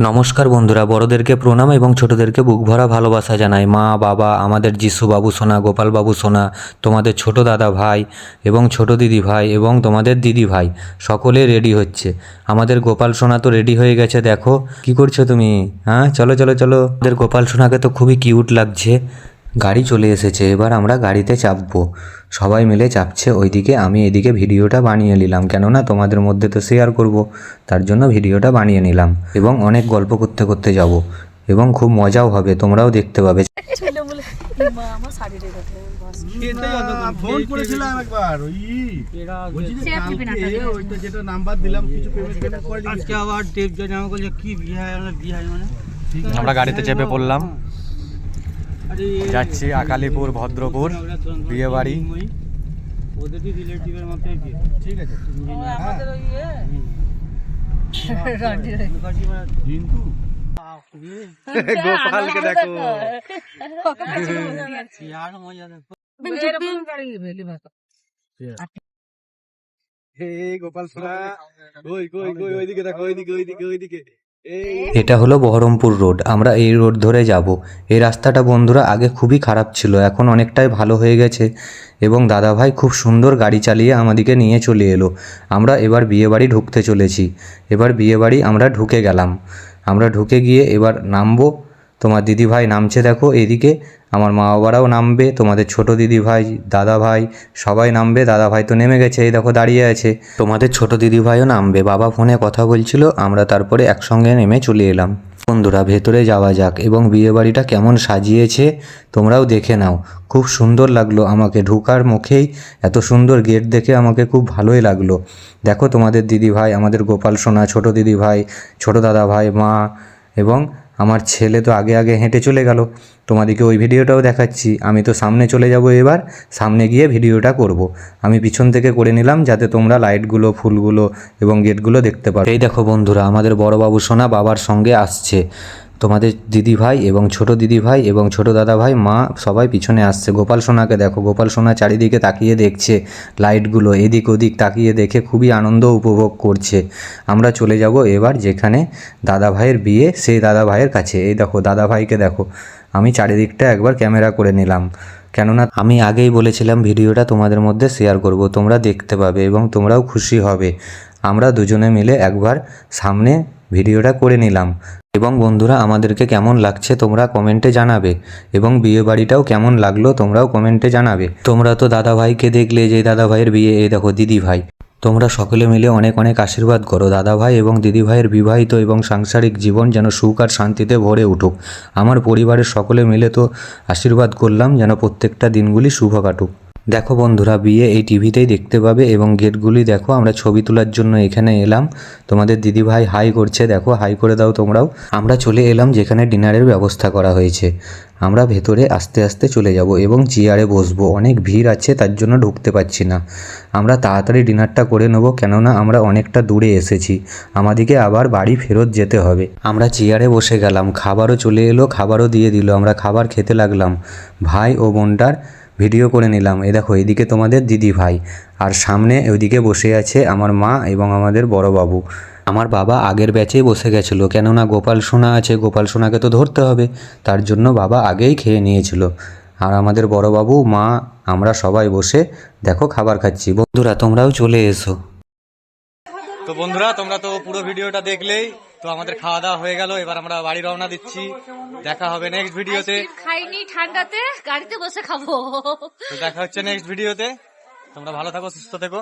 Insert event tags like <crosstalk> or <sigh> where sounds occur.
নমস্কার বন্ধুরা, বড়দেরকে প্রণাম এবং ছোটদেরকে বুক ভরা ভালোবাসা জানাই। মা, বাবা, আমাদের যিশু বাবু সোনা, গোপাল বাবু সোনা, তোমাদের ছোট দাদা ভাই এবং ছোট দিদি ভাই এবং তোমাদের দিদি ভাই, সকলে রেডি হচ্ছে। আমাদের গোপাল সোনা তো রেডি হয়ে গেছে, দেখো। কি করছ তুমি? হ্যাঁ চলো চলো চলো। আমাদের গোপাল সোনাকে তো খুবই কিউট লাগছে। গাড়ি চলে এসেছে, এবার আমরা গাড়িতে চাপবো। সবাই মিলে চাপছে ওইদিকে আমি এদিকে ভিডিওটা বানিয়ে নিলাম কেননা তোমাদের মধ্যে তো শেয়ার করব তার জন্য ভিডিওটা বানিয়ে নিলাম এবং অনেক গল্প করতে করতে যাব এবং খুব মজাও হবে তোমরাও দেখতে পাবে। ফোন করেছিলাম একবার ওই ওইটা যেটা নাম্বার দিলাম কিছু পেমেন্ট আজকে আবার কি বিয়ে বিয়ে মানে আমরা গাড়িতে চেপে পড়লাম। যাচ্ছি আকালিপুর ভদ্রপুর বিয়ে বাড়ি ওদেরই রিলেটিভের ঠিক আছে আমাদের ওই ইয়ে <laughs> গোপালকে দেখো। আর মজা দেখো। এরকম গাড়ি ভেলি। ভাত হে গোপাল সোনা। কই কই কই ওইদিকে দেখো ওইদিকে ওইদিকে ওইদিকে। এটা হলো বহরমপুর রোড, আমরা এই রোড ধরে যাব। এই রাস্তাটা বন্ধুরা আগে খুবই খারাপ ছিল, এখন অনেকটাই ভালো হয়ে গেছে এবং দাদাভাই খুব সুন্দর গাড়ি চালিয়ে আমাদেরকে নিয়ে চলে এলো। আমরা এবার বিয়েবাড়ি ঢুকতে চলেছি। এবার বিয়েবাড়ি আমরা ঢুকে গেলাম। আমরা ঢুকে গিয়ে এবার নামবো তোমার দিদি ভাই নামছে দেখো এদিকে আমার মা বাবারাও নামবে, তোমাদের ছোট দিদি ভাই দাদা ভাই সবাই নামবে দাদা ভাই তো নেমে গেছে, এই দেখো দাঁড়িয়ে আছে। তোমাদের ছোট দিদি ভাইও নামবে, বাবা ফোনে কথা বলছিল, আমরা তারপরে একসঙ্গে নেমে চলে এলাম। বন্ধুরা, ভেতরে যাওয়া যাক, এবং বিয়েবাড়িটা কেমন সাজিয়েছে তোমরাও দেখে নাও। খুব সুন্দর লাগল আমাকে ঢুকার মুখেই, এত সুন্দর গেট দেখে আমাকে খুব ভালোই লাগল। দেখো তোমাদের দিদি ভাই আমাদের গোপাল সোনা, ছোট দিদি ভাই ছোট দাদা ভাই মা, এবং আমার ছেলে তো আগে আগে হেঁটে চলে গেল। তোমাদেরকে ওই ভিডিওটাও দেখাচ্ছি। আমি তো সামনে চলে যাব এবার। সামনে গিয়ে ভিডিওটা করব। আমি পিছন থেকে করে নিলাম যাতে তোমরা লাইটগুলো, ফুলগুলো এবং গেটগুলো দেখতে পারো। এই দেখো বন্ধুরা, আমাদের বড়োবাবু সোনা বাবার সঙ্গে আসছে। তোমাদের দিদি ভাই এবং ছোট দিদি ভাই এবং ছোট দাদা ভাই মা সবাই পিছনে আসছে। গোপাল সোনাকে দেখো, গোপাল সোনা চারিদিকে তাকিয়ে দেখছে লাইটগুলো, এদিক ওদিক তাকিয়ে দেখে খুবই আনন্দ উপভোগ করছে। আমরা চলে যাব এবার যেখানে দাদা ভাইয়ের বিয়ে, সেই দাদা ভাইয়ের কাছে। এই দেখো দাদা ভাইকে দেখো। আমি চারিদিকটা একবার ক্যামেরা করে নিলাম। কেননা আমি আগেই বলেছিলাম, ভিডিওটা তোমাদের মধ্যে শেয়ার করব। তোমরা দেখতে পাবে এবং তোমরাও খুশি হবে। আমরা দুজনে মিলে একবার সামনে ভিডিওটা করে নিলাম। এবং বন্ধুরা, আমাদেরকে কেমন লাগছে তোমরা কমেন্টে জানাবে। এবং বিয়ে বাড়িটাও কেমন লাগল তোমরাও কমেন্টে জানাবে। তোমরা তো দাদা ভাইকে দেখলে যে দাদা ভাইয়ের বিয়ে, এই দেখো দিদি ভাই তোমরা সকলে মিলে অনেক অনেক আশীর্বাদ করো দাদা ভাই এবং দিদি ভাইয়ের বিবাহিত এবং সাংসারিক জীবন যেন সুখ আর শান্তিতে ভরে উঠুক। আমার পরিবারের সকলে মিলে তো আশীর্বাদ করলাম যেন প্রত্যেকটা দিনগুলি শুভ কাটুক। দেখো বন্ধুরা, বিয়ে এই টিভিতেই দেখতে পাবে এবং গেটগুলি দেখো, আমরা ছবি তোলার জন্য এখানে এলাম। তোমাদের দিদি ভাই হাই করছে, দেখো হাই করে দাও তোমরাও। আমরা চলে এলাম যেখানে ডিনারের ব্যবস্থা করা হয়েছে। আমরা ভেতরে আস্তে আস্তে চলে যাব এবং চেয়ারে বসবো। অনেক ভিড় আছে, তার জন্য ঢুকতে পারছি না। আমরা তাড়াতাড়ি ডিনারটা করে নেব, কেননা আমরা অনেকটা দূরে এসেছি। আমাদেরকে আবার বাড়ি ফেরত যেতে হবে। আমরা চেয়ারে বসে গেলাম, খাবারও চলে এলো, খাবারও দিয়ে দিল। আমরা খাবার খেতে লাগলাম। ভাই ও বোনটার ভিডিও করে নিলাম। এ দেখো, এদিকে তোমাদের দিদি ভাই, আর সামনে ওইদিকে বসে আছে আমার মা এবং আমাদের বড় বাবু। আমার বাবা আগের ব্যাচেই বসে গেছিল, কেননা গোপাল সোনা আছে, গোপাল সোনাকে তো ধরতে হবে, তার জন্য বাবা আগেই খেয়ে নিয়েছিল। আর আমাদের বড় বাবু, মা, আমরা সবাই বসে দেখো খাবার খাচ্ছি। বন্ধুরা, তোমরাও চলে এসো। তো বন্ধুরা, তোমরা তো পুরো ভিডিওটা দেখলেই তো আমাদের খাওয়া দাওয়া হয়ে গেল এবার আমরা বাড়ি রওনা দিচ্ছি। দেখা হবে নেক্সট ভিডিওতে খাইনি ঠান্ডাতে গাড়িতে বসে খাব। তো দেখা হচ্ছে নেক্সট ভিডিওতে তোমরা ভালো থাকো সুস্থ থেকো।